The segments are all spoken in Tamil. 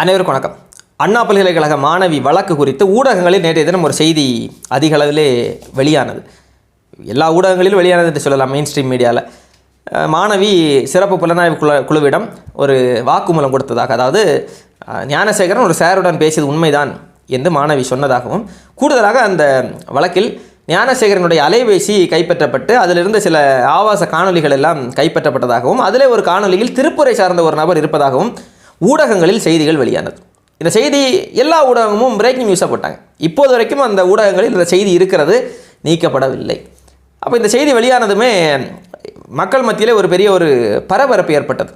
அனைவருக்கும் வணக்கம். அண்ணா பல்கலைக்கழக மாணவி வழக்கு குறித்து ஊடகங்களில் நேற்றைய தினம் ஒரு செய்தி அதிக அளவிலே வெளியானது. எல்லா ஊடகங்களிலும் வெளியானது என்று சொல்லலாம் மெயின் ஸ்ட்ரீம் மீடியாவில் மாணவி சிறப்பு புலனாய்வு குழு குழுவிடம் ஒரு வாக்குமூலம் கொடுத்ததாக அதாவது ஞானசேகரன் ஒரு சாருடன் பேசியது உண்மைதான் என்று மாணவி சொன்னதாகவும் கூடுதலாக அந்த வழக்கில் ஞானசேகரனுடைய அலைபேசி கைப்பற்றப்பட்டு அதிலிருந்து சில ஆபாச காணொளிகள் எல்லாம் கைப்பற்றப்பட்டதாகவும் அதிலே ஒரு காணொளியில் திருப்புரை சார்ந்த ஒரு நபர் இருப்பதாகவும் ஊடகங்களில் செய்திகள் வெளியானது. இந்த செய்தி எல்லா ஊடகமும் பிரேக்கிங் நியூஸாக போட்டாங்க. இப்போது வரைக்கும் அந்த ஊடகங்களில் இந்த செய்தி இருக்கிறது நீக்கப்படவில்லை. அப்போ இந்த செய்தி வெளியானதுமே மக்கள் மத்தியிலே ஒரு பெரிய ஒரு பரபரப்பு ஏற்பட்டது.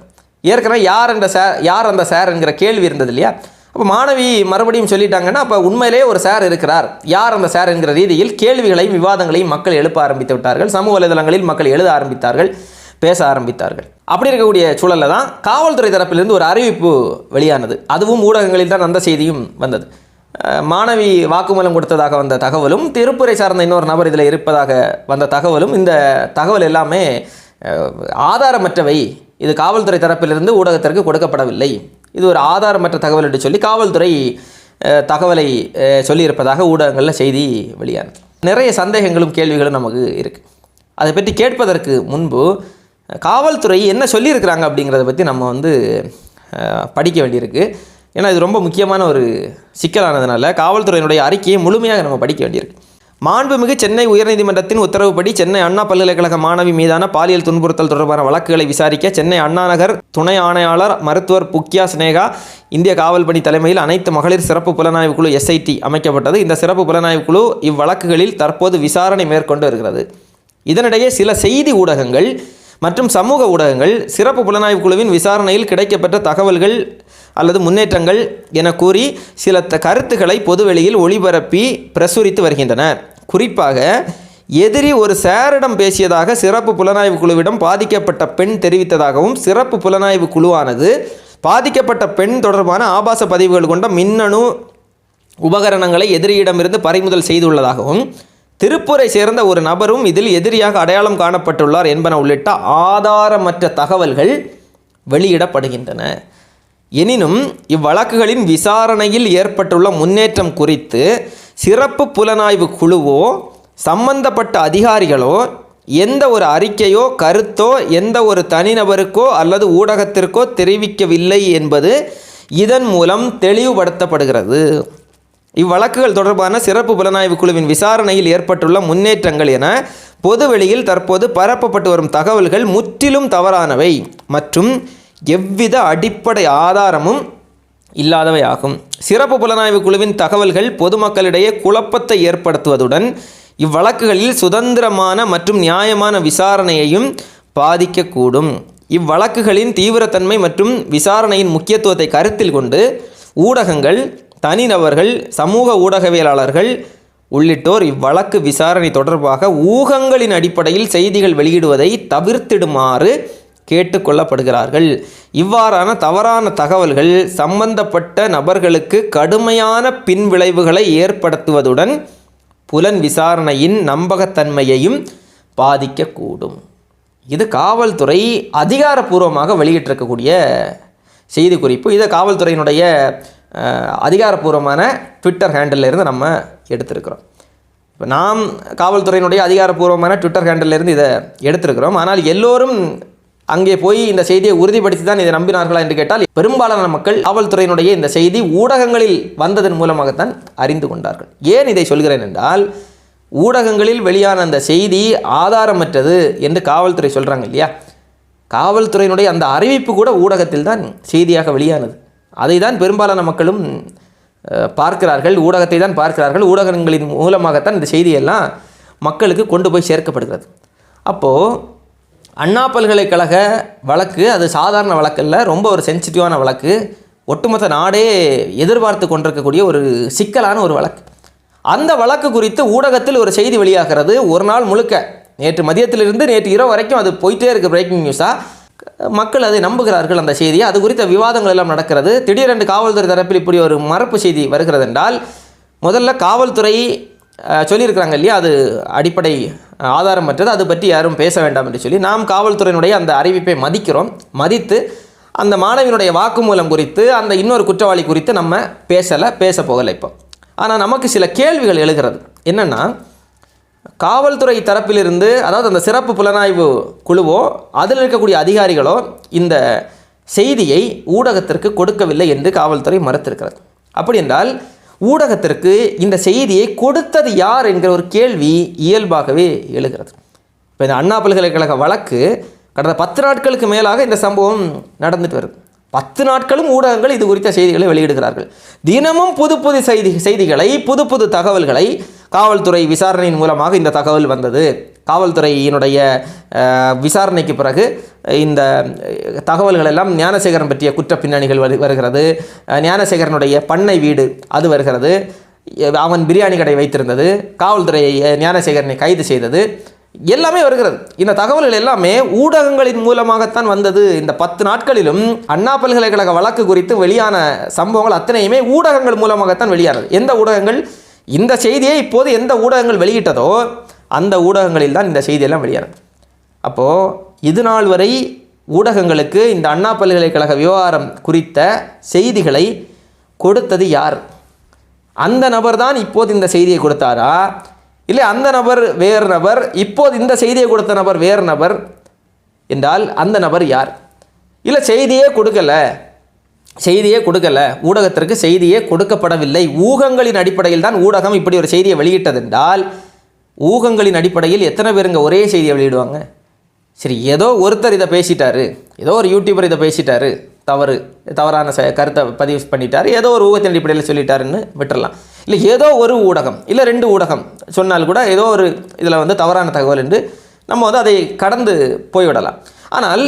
ஏற்கனவே யார் அந்த சார் யார் அந்த சார் என்கிற கேள்வி இருந்தது இல்லையா? அப்போ மாணவி மறுபடியும் சொல்லிட்டாங்கன்னா அப்போ உண்மையிலே ஒரு சார் இருக்கிறார். யார் அந்த சார் என்கிற ரீதியில் கேள்விகளையும் விவாதங்களையும் மக்கள் எழுப்ப ஆரம்பித்து விட்டார்கள். சமூக வலைதளங்களில் மக்கள் எழுத ஆரம்பித்தார்கள். பேச ஆரம்பித்தார்கள். அப்படி இருக்கக்கூடிய சூழலில் தான் காவல்துறை தரப்பிலிருந்து ஒரு அறிவிப்பு வெளியானது. அதுவும் ஊடகங்களில் தான் அந்த செய்தியும் வந்தது. மாணவி வாக்குமூலம் கொடுத்ததாக வந்த தகவலும் திருப்புரை சார்ந்த இன்னொரு நபர் இதில் இருப்பதாக வந்த தகவலும் இந்த தகவல் எல்லாமே ஆதாரமற்றவை. இது காவல்துறை தரப்பிலிருந்து ஊடகத்திற்கு கொடுக்கப்படவில்லை. இது ஒரு ஆதாரமற்ற தகவல் என்று சொல்லி காவல்துறை தகவலை சொல்லியிருப்பதாக ஊடகங்களில் செய்தி வெளியானது. நிறைய சந்தேகங்களும் கேள்விகளும் நமக்கு இருக்குது அதை பற்றி கேட்பதற்கு முன்பு காவல்துறை என்ன சொல்லியிருக்கிறாங்க அப்படிங்கிறத பற்றி நம்ம வந்து படிக்க வேண்டியிருக்கு. ஏன்னா இது ரொம்ப முக்கியமான ஒரு சிக்கலானதுனால காவல்துறையினுடைய அறிக்கையை முழுமையாக நம்ம படிக்க வேண்டியிருக்கு. மாண்புமிகு சென்னை உயர்நீதிமன்றத்தின் உத்தரவுப்படி சென்னை அண்ணா பல்கலைக்கழக மாணவி மீதான பாலியல் துன்புறுத்தல் தொடர்பான வழக்குகளை விசாரிக்க சென்னை அண்ணாநகர் துணை ஆணையாளர் மருத்துவர் புக்கியா சினேகா இந்திய காவல்பணி தலைமையில் அனைத்து மகளிர் சிறப்பு புலனாய்வு குழு எஸ்ஐடி அமைக்கப்பட்டது. இந்த சிறப்பு புலனாய்வு குழு இவ்வழக்குகளில் தற்போது விசாரணை மேற்கொண்டு வருகிறது. இதனிடையே சில செய்தி ஊடகங்கள் மற்றும் சமூக ஊடகங்கள் சிறப்பு புலனாய்வு குழுவின் விசாரணையில் கிடைக்கப்பெற்ற தகவல்கள் அல்லது முன்னேற்றங்கள் என கூறி சில த- கருத்துக்களை பொதுவெளியில் ஒளிபரப்பி பிரசுரித்து வருகின்றன குறிப்பாக எதிரி ஒரு சேரிடம் பேசியதாக சிறப்பு புலனாய்வு குழுவிடம் பாதிக்கப்பட்ட பெண் தெரிவித்ததாகவும் சிறப்பு புலனாய்வு குழுவானது பாதிக்கப்பட்ட பெண் தொடர்பான ஆபாச பதிவுகள் கொண்ட மின்னணு உபகரணங்களை எதிரியிடமிருந்து பறிமுதல் செய்துள்ளதாகவும் திருப்பூரை சேர்ந்த ஒரு நபரும் இதில் எதிரியாக அடையாளம் காணப்பட்டுள்ளார் என்பன உள்ளிட்ட ஆதாரமற்ற தகவல்கள் வெளியிடப்படுகின்றன. எனினும் இவ்வழக்குகளின் விசாரணையில் ஏற்பட்டுள்ள முன்னேற்றம் குறித்து சிறப்பு புலனாய்வு குழுவோ சம்பந்தப்பட்ட அதிகாரிகளோ எந்த ஒரு அறிக்கையோ கருத்தோ எந்த ஒரு தனிநபருக்கோ அல்லது ஊடகத்திற்கோ தெரிவிக்கவில்லை என்பது இதன் மூலம் தெளிவுபடுத்தப்படுகிறது. இவ்வழக்குகள் தொடர்பான சிறப்பு புலனாய்வு குழுவின் விசாரணையில் ஏற்பட்டுள்ள முன்னேற்றங்கள் என பொதுவெளியில் தற்போது பரப்பப்பட்டு வரும் தகவல்கள் முற்றிலும் தவறானவை மற்றும் எவ்வித அடிப்படை ஆதாரமும் இல்லாதவை ஆகும் சிறப்பு புலனாய்வு குழுவின் தகவல்கள் பொதுமக்களிடையே குழப்பத்தை ஏற்படுத்துவதுடன் இவ்வழக்குகளில் சுதந்திரமான மற்றும் நியாயமான விசாரணையையும் பாதிக்கக்கூடும். இவ்வழக்குகளின் தீவிரத்தன்மை மற்றும் விசாரணையின் முக்கியத்துவத்தை கருத்தில் கொண்டு ஊடகங்கள் தனிநபர்கள் சமூக ஊடகவியலாளர்கள் உள்ளிட்டோர் இவ்வழக்கு விசாரணை தொடர்பாக ஊகங்களின் அடிப்படையில் செய்திகள் வெளியிடுவதை தவிர்த்திடுமாறு கேட்டுக்கொள்ளப்படுகிறார்கள். இவ்வாறான தவறான தகவல்கள் சம்பந்தப்பட்ட நபர்களுக்கு கடுமையான பின்விளைவுகளை ஏற்படுத்துவதுடன் புலன் விசாரணையின் நம்பகத்தன்மையையும் பாதிக்கக்கூடும். இது காவல்துறை அதிகாரப்பூர்வமாக வெளியிட்டிருக்கக்கூடிய செய்தி குறிப்பு இதை காவல்துறையினுடைய அதிகாரப்பூர்வமான ட்விட்டர் ஹேண்டிலிருந்து நம்ம எடுத்திருக்கிறோம். இப்போ நாம் காவல்துறையினுடைய அதிகாரப்பூர்வமான ட்விட்டர் ஹேண்டிலிருந்து இதை எடுத்திருக்கிறோம். ஆனால் எல்லோரும் அங்கே போய் இந்த செய்தியை உறுதிப்படுத்தி தான் இதை நம்பினார்களா என்று கேட்டால் பெரும்பாலான மக்கள் காவல்துறையினுடைய இந்த செய்தி ஊடகங்களில் வந்ததன் மூலமாகத்தான் அறிந்து கொண்டார்கள். ஏன் இதை சொல்கிறேன் என்றால் ஊடகங்களில் வெளியான அந்த செய்தி ஆதாரமற்றது என்று காவல்துறை சொல்கிறாங்க இல்லையா? காவல்துறையினுடைய அந்த அறிவிப்பு கூட ஊடகத்தில் தான் செய்தியாக வெளியானது. அதை தான் பெரும்பாலான மக்களும் பார்க்கிறார்கள் ஊடகத்தை தான் பார்க்கிறார்கள். ஊடகங்களின் மூலமாகத்தான் இந்த செய்தியெல்லாம் மக்களுக்கு கொண்டு போய் சேர்க்கப்படுகிறது. அப்போது அண்ணா பல்கலைக்கழக வழக்கு அது சாதாரண வழக்கல்ல ரொம்ப ஒரு சென்சிட்டிவான வழக்கு. ஒட்டுமொத்த நாடே எதிர்பார்த்து கொண்டிருக்கக்கூடிய ஒரு சிக்கலான ஒரு வழக்கு. அந்த வழக்கு குறித்து ஊடகத்தில் ஒரு செய்தி வெளியாகிறது ஒரு நாள் முழுக்க. நேற்று மதியத்திலிருந்து நேற்று இரவு வரைக்கும் அது போயிட்டே இருக்குது பிரேக்கிங் நியூஸாக மக்கள் அதை நம்புகிறார்கள் அந்த செய்தியை. அது குறித்த விவாதங்கள் எல்லாம் நடக்கிறது. திடீரென்று காவல்துறை தரப்பில் இப்படி ஒரு மறப்பு செய்தி வருகிறது என்றால் முதல்ல காவல்துறை சொல்லியிருக்கிறாங்க இல்லையா அது அடிப்படை ஆதாரம் ஆதாரமற்றது அது பற்றி யாரும் பேச வேண்டாம் என்று சொல்லி நாம் காவல்துறையினுடைய அந்த அறிவிப்பை மதிக்கிறோம். மதித்து அந்த மாணவியினுடைய வாக்குமூலம் குறித்து அந்த இன்னொரு குற்றவாளி குறித்து நம்ம பேசலை பேச போகலை இப்போ. ஆனால் நமக்கு சில கேள்விகள் எழுகிறது. என்னென்னா காவல்துறை தரப்பிலிருந்து அதாவது அந்த சிறப்பு புலனாய்வு குழுவோ அதில் இருக்கக்கூடிய அதிகாரிகளோ இந்த செய்தியை ஊடகத்திற்கு கொடுக்கவில்லை என்று காவல்துறை மறுத்திருக்கிறது. அப்படி என்றால் ஊடகத்திற்கு இந்த செய்தியை கொடுத்தது யார் என்கிற ஒரு கேள்வி இயல்பாகவே எழுகிறது. இப்போ இந்த அண்ணா பல்கலைக்கழக வழக்கு கடந்த பத்து நாட்களுக்கு மேலாக இந்த சம்பவம் நடந்துட்டு வருது. பத்து நாட்களும் ஊடகங்கள் இது குறித்த செய்திகளை வெளியிடுகிறார்கள். தினமும் புது புது செய்தி செய்திகளை புது புது தகவல்களை காவல்துறை விசாரணையின் மூலமாக இந்த தகவல் வந்தது. காவல்துறையினுடைய விசாரணைக்கு பிறகு இந்த தகவல்கள் எல்லாம் ஞானசேகரன் பற்றிய குற்ற பின்னணிகள் வரு- வருகிறது. ஞானசேகரனுடைய பண்ணை வீடு அது வருகிறது. அவன் பிரியாணி கடை வைத்திருந்தது. காவல்துறை ஞானசேகரனை கைது செய்தது. எல்லாமே வருகிறது. இந்த தகவல்கள் எல்லாமே ஊடகங்களின் மூலமாகத்தான் வந்தது. இந்த பத்து நாட்களிலும் அண்ணா பல்கலைக்கழக வழக்கு குறித்து வெளியான சம்பவங்கள் அத்தனையுமே ஊடகங்கள் மூலமாகத்தான் வெளியானது. எந்த ஊடகங்கள்? இந்த செய்தியை இப்போது எந்த ஊடகங்கள் வெளியிட்டதோ அந்த ஊடகங்களில் தான் இந்த செய்தியெல்லாம் வெளியானது. அப்போது இது நாள் வரை ஊடகங்களுக்கு இந்த அண்ணா பல்கலைக்கழக விவகாரம் குறித்த செய்திகளை கொடுத்தது யார்? அந்த நபர் தான் இப்போது இந்த செய்தியை கொடுத்தாரா? இல்லை அந்த நபர் வேறு நபர் இப்போது இந்த செய்தியை கொடுத்த நபர் வேறு நபர் என்றால் அந்த நபர் யார்? இல்லை செய்தியே கொடுக்கல செய்தியே கொடுக்கல ஊடகத்திற்கு செய்தியே கொடுக்கப்படவில்லை. ஊகங்களின் அடிப்படையில் தான் ஊடகம் இப்படி ஒரு செய்தியை வெளியிட்டதென்றால் ஊகங்களின் அடிப்படையில் எத்தனை பேருங்க ஒரே செய்தியை வெளியிடுவாங்க? சரி ஏதோ ஒருத்தர் இதை பேசிட்டாரு ஏதோ ஒரு யூடியூபர் இதை பேசிட்டாரு தவறு தவறான ச கருத்தை பதிவு பண்ணிட்டார் ஏதோ ஒரு ஊகத்தின் அடிப்படையில் சொல்லிட்டாருன்னு விட்டுறலாம். இல்லை ஏதோ ஒரு ஊடகம் இல்லை ரெண்டு ஊடகம் சொன்னால் கூட ஏதோ ஒரு இதில் வந்து தவறான தகவல் என்று நம்ம வந்து அதை கடந்து போய்விடலாம். ஆனால்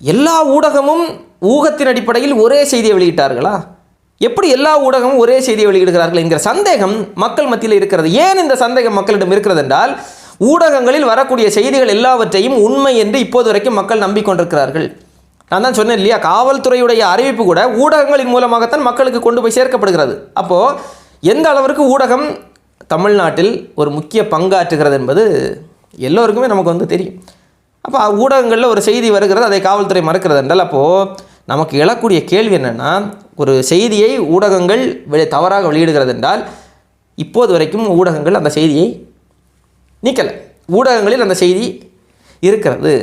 எல்லா ஊடகமும் ஊகத்தின் அடிப்படையில் ஒரே செய்தியை வெளியிட்டார்களா? எப்படி எல்லா ஊடகமும் ஒரே செய்தியை வெளியிடுகிறார்கள் என்கிற சந்தேகம் மக்கள் மத்தியில் இருக்கிறது. ஏன் இந்த சந்தேகம் மக்களிடம் இருக்கிறது என்றால் ஊடகங்களில் வரக்கூடிய செய்திகள் எல்லாவற்றையும் உண்மை என்று இப்போது வரைக்கும் மக்கள் நம்பிக்கொண்டிருக்கிறார்கள். நான் தான் சொன்னேன் இல்லையா காவல்துறையுடைய அறிவிப்பு கூட ஊடகங்களின் மூலமாகத்தான் மக்களுக்கு கொண்டு போய் சேர்க்கப்படுகிறது. அப்போது எந்த அளவிற்கு ஊடகம் தமிழ்நாட்டில் ஒரு முக்கிய பங்காற்றுகிறது என்பது எல்லோருக்குமே நமக்கு வந்து தெரியும். அப்போ ஊடகங்களில் ஒரு செய்தி வருகிறது அதை காவல்துறை மறுக்கிறது என்றால் அப்போது நமக்கு எழக்கூடிய கேள்வி என்னென்னா ஒரு செய்தியை ஊடகங்கள் வெளி தவறாக வெளியிடுகிறது என்றால் இப்போது வரைக்கும் ஊடகங்கள் அந்த செய்தியை நீக்கலை. ஊடகங்களில் அந்த செய்தி இருக்கிறது.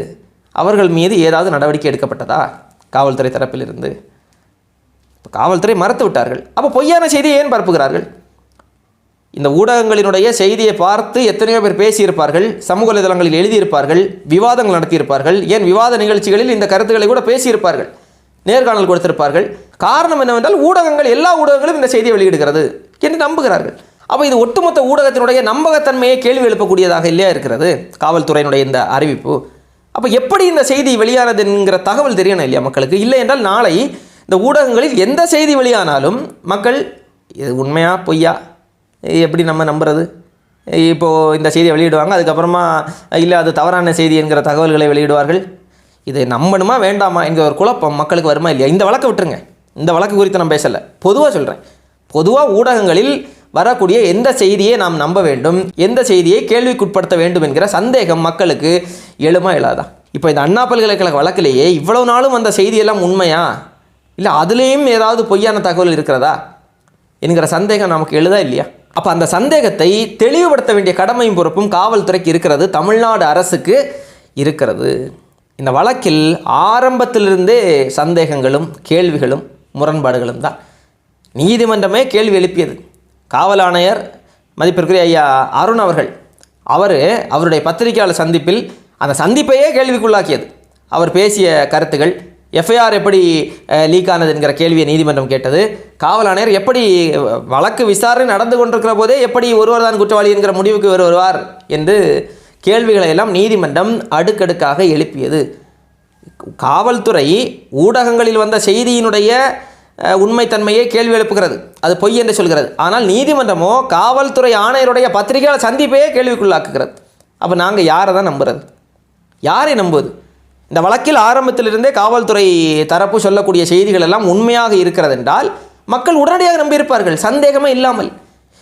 அவர்கள் மீது ஏதாவது நடவடிக்கை எடுக்கப்பட்டதா? காவல்துறை தரப்பிலிருந்து. இப்போ காவல்துறை மறுத்து விட்டார்கள். அப்போ பொய்யான செய்தியை ஏன் பரப்புகிறார்கள்? இந்த ஊடகங்களினுடைய செய்தியை பார்த்து எத்தனையோ பேர் பேசியிருப்பார்கள் சமூக வலைதளங்களில் எழுதியிருப்பார்கள் விவாதங்கள் நடத்தியிருப்பார்கள். ஏன் விவாத நிகழ்ச்சிகளில் இந்த கருத்துக்களை கூட பேசியிருப்பார்கள் நேர்காணல் கொடுத்திருப்பார்கள்? காரணம் என்னவென்றால் ஊடகங்கள் எல்லா ஊடகங்களும் இந்த செய்தியை வெளியிடுகிறது என்று நம்புகிறார்கள். அப்போ இது ஒட்டுமொத்த ஊடகத்தினுடைய நம்பகத்தன்மையை கேள்வி எழுப்பக்கூடியதாக இல்லையா இருக்கிறது? காவல்துறையினுடைய இந்த அறிவிப்பு. அப்போ எப்படி இந்த செய்தி வெளியானது என்கிற தகவல் தெரியணும் இல்லையா மக்களுக்கு? இல்லை என்றால் நாளை இந்த ஊடகங்களில் எந்த செய்தி வெளியானாலும் மக்கள் இது உண்மையா பொய்யா? எப்படி நம்ம நம்புறது? இப்போது இந்த செய்தியை வெளியிடுவாங்க அதுக்கப்புறமா இல்லை அது தவறான செய்தி என்கிற தகவல்களை வெளியிடுவார்கள். இதை நம்பணுமா வேண்டாமா என்கிற ஒரு குழப்பம் மக்களுக்கு வருமா இல்லையா? இந்த வழக்கை விட்டுருங்க. இந்த வழக்கு குறித்து நான் பேசலை. பொதுவாக சொல்கிறேன் பொதுவாக ஊடகங்களில் வரக்கூடிய எந்த செய்தியை நாம் நம்ப வேண்டும் எந்த செய்தியை கேள்விக்குட்படுத்த வேண்டும் என்கிற சந்தேகம் மக்களுக்கு எழுமா இல்லாதா இப்போ இந்த அண்ணா பல்கலைக்கழக வழக்கிலேயே இவ்வளவு நாளும் அந்த செய்தியெல்லாம் உண்மையா? இல்லை அதுலேயும் ஏதாவது பொய்யான தகவல் இருக்கிறதா? என்கிற சந்தேகம் நமக்கு எழுதா இல்லையா? அப்போ அந்த சந்தேகத்தை தெளிவுபடுத்த வேண்டிய கடமையும் பொறுப்பும் காவல்துறைக்கு இருக்கிறது தமிழ்நாடு அரசுக்கு இருக்கிறது. இந்த வழக்கில் ஆரம்பத்திலிருந்தே சந்தேகங்களும் கேள்விகளும் முரண்பாடுகளும் தான். நீதிமன்றமே கேள்வி எழுப்பியது. காவல் ஆணையர் மதிப்பிற்குரிய ஐயா அருண் அவர்கள் அவர் அவருடைய பத்திரிகையாளர் சந்திப்பில் அந்த சந்திப்பையே கேள்விக்குள்ளாக்கியது. அவர் பேசிய கருத்துகள் எஃப்ஐஆர் எப்படி லீக் ஆனது என்கிற கேள்வியை நீதிமன்றம் கேட்டது. காவல் ஆணையர் எப்படி வழக்கு விசாரணை நடந்து கொண்டிருக்கிற போதே எப்படி ஒருவர் தான் குற்றவாளி என்கிற முடிவுக்கு இவர் வருவார் என்று கேள்விகளை எல்லாம் நீதிமன்றம் அடுக்கடுக்காக எழுப்பியது. காவல்துறை ஊடகங்களில் வந்த செய்தியினுடைய உண்மைத்தன்மையை கேள்வி எழுப்புகிறது. அது பொய் என்று சொல்கிறது. ஆனால் நீதிமன்றமோ காவல்துறை ஆணையருடைய பத்திரிகையாளர் சந்திப்பையே கேள்விக்குள்ளாக்குகிறது. அப்போ நாங்கள் யாரை தான் நம்புறது? யாரை நம்புவது? இந்த வழக்கில் ஆரம்பத்திலிருந்தே காவல்துறை தரப்பு சொல்லக்கூடிய செய்திகள் எல்லாம் உண்மையாக இருக்கிறது என்றால் மக்கள் உடனடியாக நம்பியிருப்பார்கள் சந்தேகமே இல்லாமல்.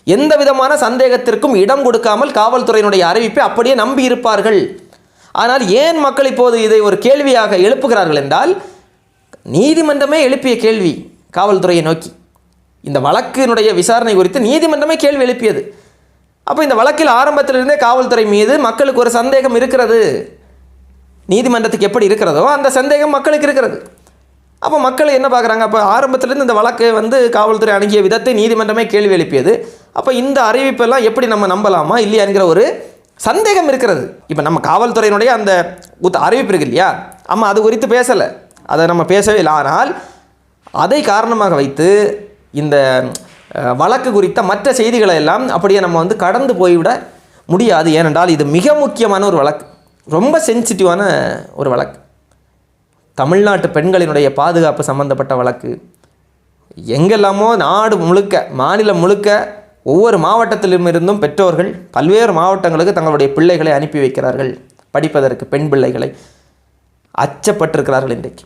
எந்த விதமான சந்தேகத்திற்கும் இடம் கொடுக்காமல் காவல்துறையினுடைய அறிவிப்பை அப்படியே நம்பி இருப்பார்கள் ஆனால் ஏன் மக்கள் இப்போது இதை ஒரு கேள்வியாக எழுப்புகிறார்கள் என்றால் நீதிமன்றமே எழுப்பிய கேள்வி காவல்துறையை நோக்கி. இந்த வழக்கினுடைய விசாரணை குறித்து நீதிமன்றமே கேள்வி எழுப்பியது. அப்போ இந்த வழக்கில் ஆரம்பத்திலிருந்தே காவல்துறை மீது மக்களுக்கு ஒரு சந்தேகம் இருக்கிறது. நீதிமன்றத்துக்கு எப்படி இருக்கிறதோ அந்த சந்தேகம் மக்களுக்கு இருக்கிறது. அப்போ மக்கள் என்ன பார்க்குறாங்க? அப்போ ஆரம்பத்துலேருந்து இந்த வழக்கு வந்து காவல்துறை அணுகிய விதத்தை நீதிமன்றமே கேள்வி எழுப்பியது. அப்போ இந்த அறிவிப்பெல்லாம் எப்படி நம்ம நம்பலாமா? இல்லையாங்கிற ஒரு சந்தேகம் இருக்கிறது. இப்போ நம்ம காவல்துறையினுடைய அந்த உத் அறிவிப்பு இருக்கு இல்லையா? ஆமாம் அது குறித்து பேசலை. அதை நம்ம பேசவே இல்லை. ஆனால் அதை காரணமாக வைத்து இந்த வழக்கு குறித்த மற்ற செய்திகளை எல்லாம் அப்படியே நம்ம வந்து கடந்து போய்விட முடியாது. ஏனென்றால் இது மிக முக்கியமான ஒரு வழக்கு. ரொம்ப சென்சிட்டிவான ஒரு வழக்கு. தமிழ்நாட்டு பெண்களினுடைய பாதுகாப்பு சம்பந்தப்பட்ட வழக்கு. எங்கெல்லாமோ நாடு முழுக்க மாநிலம் முழுக்க ஒவ்வொரு மாவட்டத்திலும் இருந்தும் பெற்றோர்கள் பல்வேறு மாவட்டங்களுக்கு தங்களுடைய பிள்ளைகளை அனுப்பி வைக்கிறார்கள். படிப்பதற்கு பெண் பிள்ளைகளை அச்சப்பட்டிருக்கிறார்கள் இன்றைக்கு.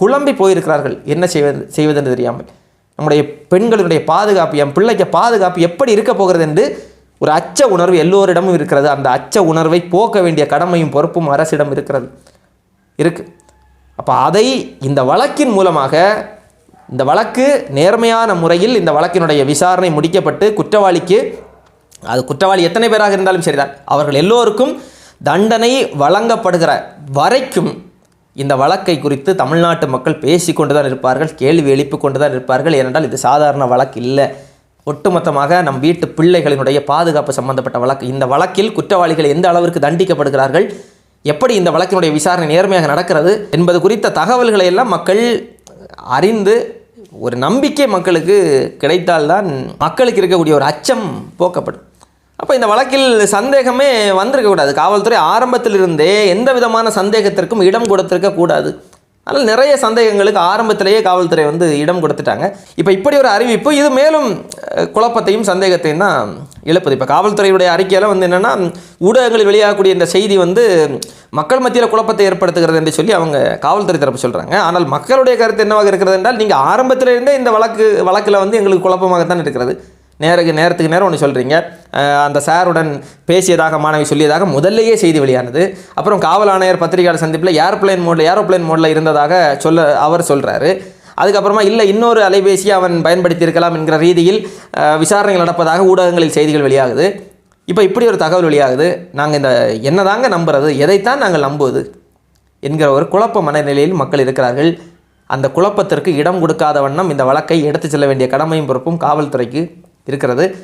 குழம்பி போயிருக்கிறார்கள். என்ன செய்வது செய்வதென்று தெரியாமல். நம்முடைய பெண்களுடைய பாதுகாப்பு என் பிள்ளைக்கு பாதுகாப்பு எப்படி இருக்க போகிறது என்று ஒரு அச்ச உணர்வு எல்லோரிடமும் இருக்கிறது. அந்த அச்ச உணர்வை போக்க வேண்டிய கடமையும் பொறுப்பும் அரசிடம் இருக்கிறது. இருக்கு. அப்போ அதை இந்த வழக்கின் மூலமாக இந்த வழக்கு நேர்மையான முறையில் இந்த வழக்கினுடைய விசாரணை முடிக்கப்பட்டு குற்றவாளிக்கு அது குற்றவாளி எத்தனை பேராக இருந்தாலும் சரிதான். அவர்கள் எல்லோருக்கும் தண்டனை வழங்கப்படுகிற வரைக்கும் இந்த வழக்கை குறித்து தமிழ்நாட்டு மக்கள் பேசி கொண்டு தான் இருப்பார்கள் கேள்வி எழுப்பி கொண்டு தான் இருப்பார்கள். ஏனென்றால் இது சாதாரண வழக்கு இல்லை. ஒட்டுமொத்தமாக நம் வீட்டு பிள்ளைகளினுடைய பாதுகாப்பு சம்பந்தப்பட்ட வழக்கு. இந்த வழக்கில் குற்றவாளிகள் எந்த அளவிற்கு தண்டிக்கப்படுகிறார்கள்? எப்படி இந்த வழக்கினுடைய விசாரணை நேர்மையாக நடக்கிறது? என்பது குறித்த தகவல்களை எல்லாம் மக்கள் அறிந்து ஒரு நம்பிக்கை மக்களுக்கு கிடைத்தால்தான் மக்களுக்கு இருக்கக்கூடிய ஒரு அச்சம் போக்கப்படும். அப்போ இந்த வழக்கில் சந்தேகமே வந்திருக்கக்கூடாது. காவல்துறை ஆரம்பத்திலிருந்தே எந்த விதமான சந்தேகத்திற்கும் இடம் கொடுத்திருக்க கூடாது அதனால் நிறைய சந்தேகங்களுக்கு ஆரம்பத்திலேயே காவல்துறை வந்து இடம் கொடுத்துட்டாங்க. இப்போ இப்படி ஒரு அறிவிப்பு இது மேலும் குழப்பத்தையும் சந்தேகத்தையும் தான் எழுப்புது. இப்போ காவல்துறையுடைய அறிக்கையில் வந்து என்னென்னா ஊடகங்களில் வெளியாகக்கூடிய இந்த செய்தி வந்து மக்கள் மத்தியில் குழப்பத்தை ஏற்படுத்துகிறது என்று சொல்லி அவங்க காவல்துறை தரப்பு சொல்கிறாங்க ஆனால் மக்களுடைய கருத்து என்னவாக இருக்கிறது என்றால் நீங்கள் ஆரம்பத்திலிருந்தே இந்த வழக்கு வழக்கில் வந்து எங்களுக்கு குழப்பமாகத்தான் இருக்கிறது. நேருக்கு நேரத்துக்கு நேரம் ஒன்று சொல்கிறீங்க அந்த சாருடன் பேசியதாக மாணவி சொல்லியதாக முதல்லையே செய்தி வெளியானது. அப்புறம் காவல் ஆணையர் பத்திரிகையாளர் சந்திப்பில் ஏரோப்ளேன் மோடில் ஏரோப்ளேன் மோடில் இருந்ததாக சொல்ல அவர் சொல்கிறாரு அதுக்கப்புறமா இல்லை இன்னொரு அலைபேசியை அவன் பயன்படுத்தியிருக்கலாம் என்கிற ரீதியில் விசாரணைகள் நடப்பதாக ஊடகங்களில் செய்திகள் வெளியாகுது. இப்போ இப்படி ஒரு தகவல் வெளியாகுது. நாங்கள் இந்த என்னதாங்க நம்புறது? எதைத்தான் நாங்கள் நம்புவது? என்கிற ஒரு குழப்ப மனநிலையில் மக்கள் இருக்கிறார்கள். அந்த குழப்பத்திற்கு இடம் கொடுக்காத வண்ணம் இந்த வழக்கை எடுத்துச் செல்ல வேண்டிய கடமையும் பொறுப்பும் காவல்துறைக்கு இருக்கிறது.